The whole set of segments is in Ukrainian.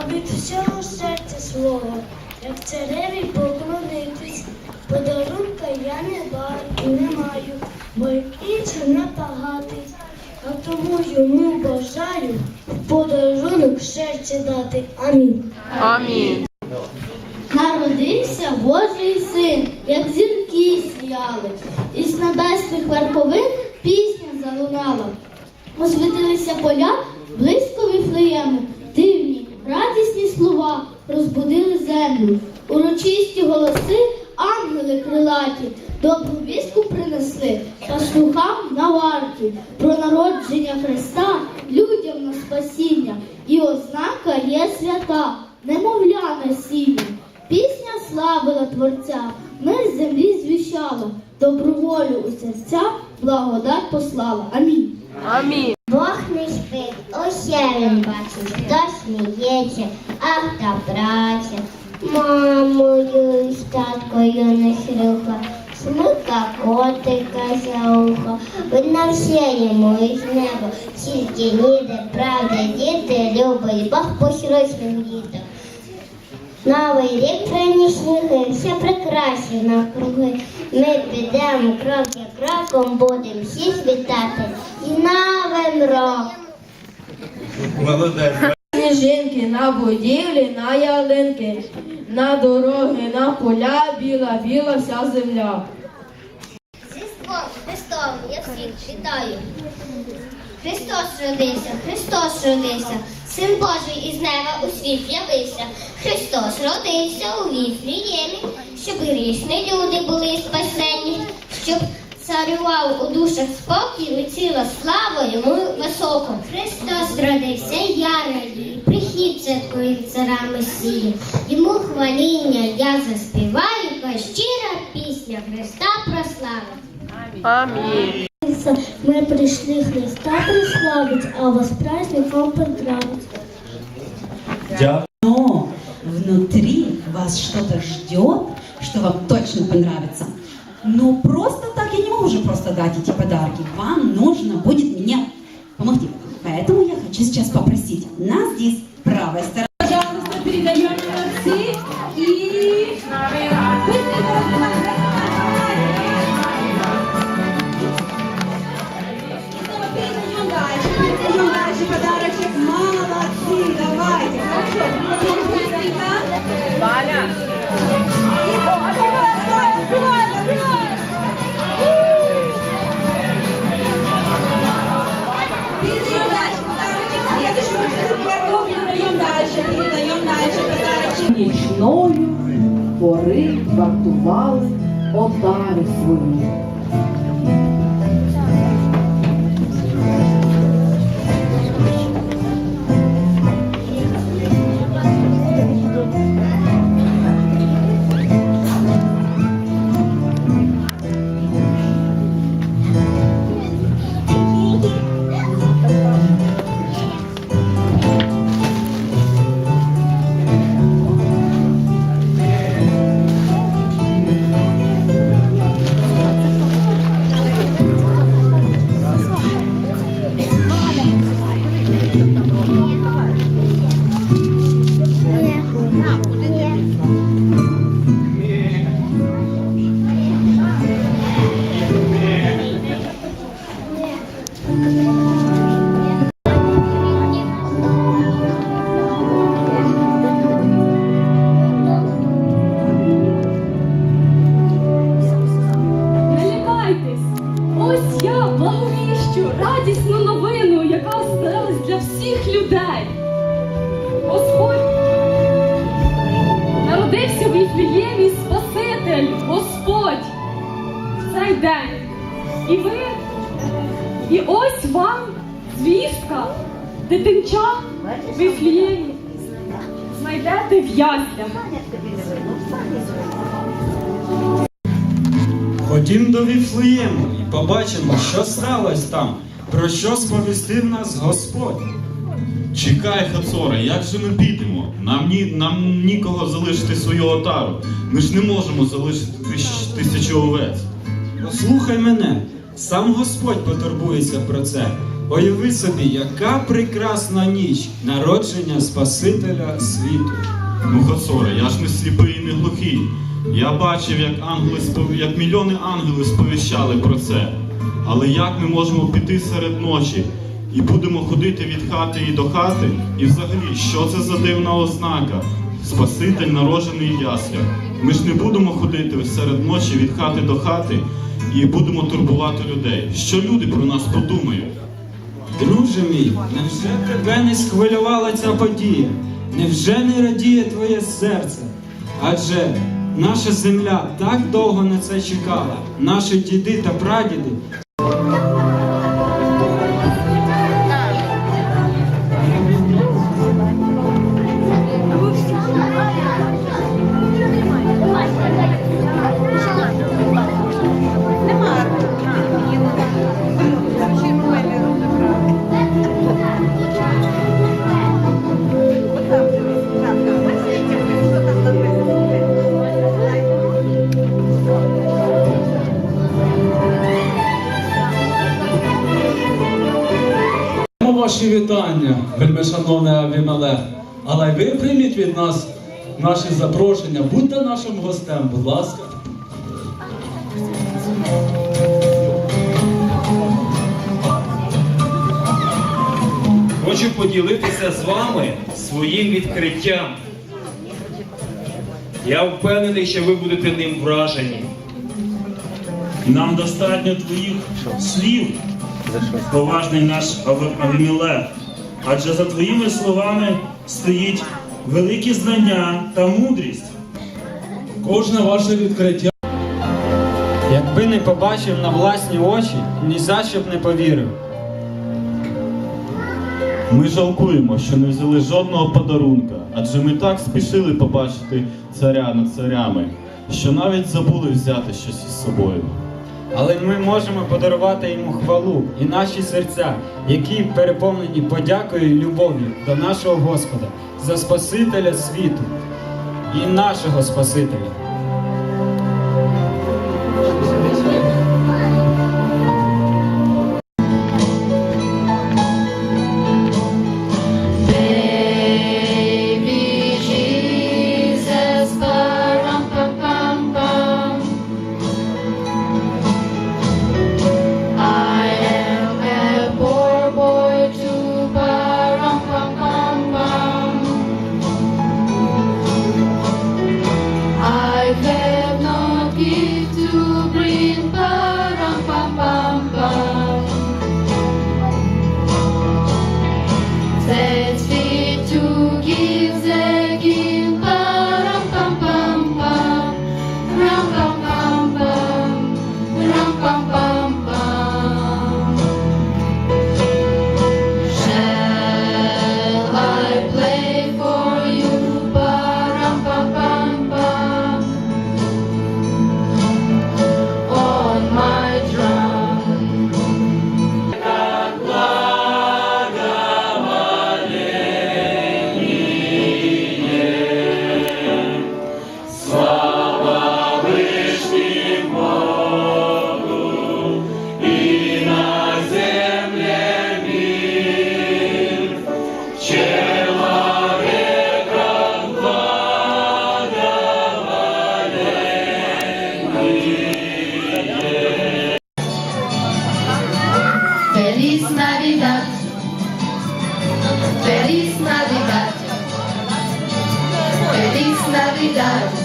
а від всього серця свого, як цареві поклонитись. Подарунка я не баю, не маю, бо іншим не багатий, а тому йому бажаю подарунок серце дати. Амінь. Амінь. Народився Божий син, як зірки сіяли, із небесних верховин пісня залунала. Освітилися поля близько віфлеєму, радісні слова розбудили землю. Урочисті голоси, ангели крилаті, добру вістку принесли пастухам на варті про народження Христа, людям на спасіння, і ознака є свята, немовля насіння. Пісня славила Творця, мир землі звіщала, добру волю у серця, благодать послала. Амінь. Амінь. Не спить, усе він бачить, хто сміється, ах та праця. Мамою з таткою не хрюха, смика котика за ухо. Видно все йому із неба, тільки ніде, правда, діти любить, Бог посрочним дітям. Новий рік приніс сніги, все прикрасив навкруги. Ми підемо крок за кроком, будемо всіх вітати і новим роком. Молодець. Сніжинки на будівлі, на ялинки, на дороги, на поля, біла, біла вся земля. Різдвом Христом я всіх вітаю. Христос родився, Христос родився, Син Божий із неба у світ явився. Христос родився у Віфліємі, щоб грішні люди були спасені, щоб царював у душах спокій, і ціла слава йому високо. Христос родився, я радію, прихід святкою цара Месії. Йому хваління я заспіваю, ка щира пісня Христа прославить. Амінь. Мы пришли Христа прославить, а вас праздником поздравить. Дякую. Но внутри вас что-то ждет, что вам точно понравится Но просто так я не могу же просто дать эти подарки. Вам нужно будет мне помогти. Поэтому я хочу сейчас попросить нас здесь правой стороны. Нічною пори вартували отари свої. Народився в Спаситель, Господь в цей день. І ви, і ось вам звістка, дитинча в Віфліємі. Знайдете в яслях. Ходім до Віфлеєму і побачимо, що сталося там, про що сповістив нас Господь. Чекай, Хацоре, як же ми підемо? Нам, ні, нам нікого залишити свою отару. Ми ж не можемо залишити тисяч- тисячу овець. Послухай мене, Сам Господь потурбується про це. Уяви собі, яка прекрасна ніч народження Спасителя світу. Ну, Хацоре, я ж не сліпий і не глухий. Я бачив, як ангели спов- як мільйони ангелів сповіщали про це. Але як ми можемо піти серед ночі і будемо ходити від хати і до хати? І взагалі, що це за дивна ознака? Спаситель народжений в. Ми ж не будемо ходити серед ночі від хати до хати і будемо турбувати людей. Що люди про нас подумають? Друже мій, невже тебе не схвилювала ця подія? Невже не радіє твоє серце? Адже наша земля так довго на це чекала, наші діди та прадіди. Вітання, вельмишановний Авімелех. Але ви прийміть від нас наші запрошення. Будьте нашим гостем, будь ласка. Хочу поділитися з вами своїм відкриттям. Я впевнений, що ви будете ним вражені. Нам достатньо твоїх слів, поважний наш Ав- Авімелех. Адже за твоїми словами стоїть великі знання та мудрість. Кожне ваше відкриття. Якби не побачив на власні очі, ні за що б не повірив. Ми жалкуємо, що не взяли жодного подарунка, адже ми так спішили побачити царя над царями, що навіть забули взяти щось із собою. Але ми можемо подарувати йому хвалу і наші серця, які переповнені подякою і любов'ю до нашого Господа за Спасителя світу і нашого Спасителя.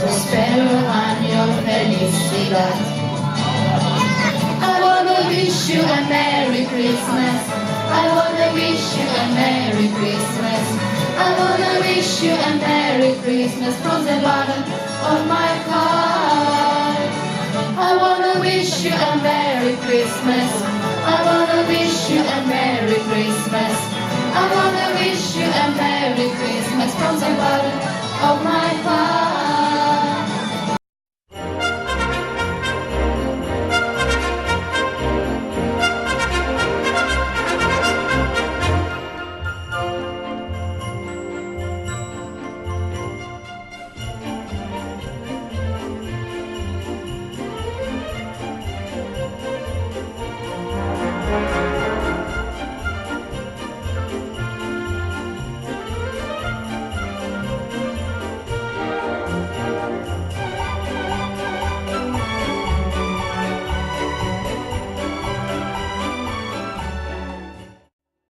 Prospero año felicidad. I wanna wish you a Merry Christmas. I wanna wish you a Merry Christmas. I wanna wish you a Merry Christmas from the bottom of my heart. I wanna wish you a Merry Christmas. I wanna wish you a Merry Christmas. I wanna wish you a Merry Christmas from the bottom of my heart.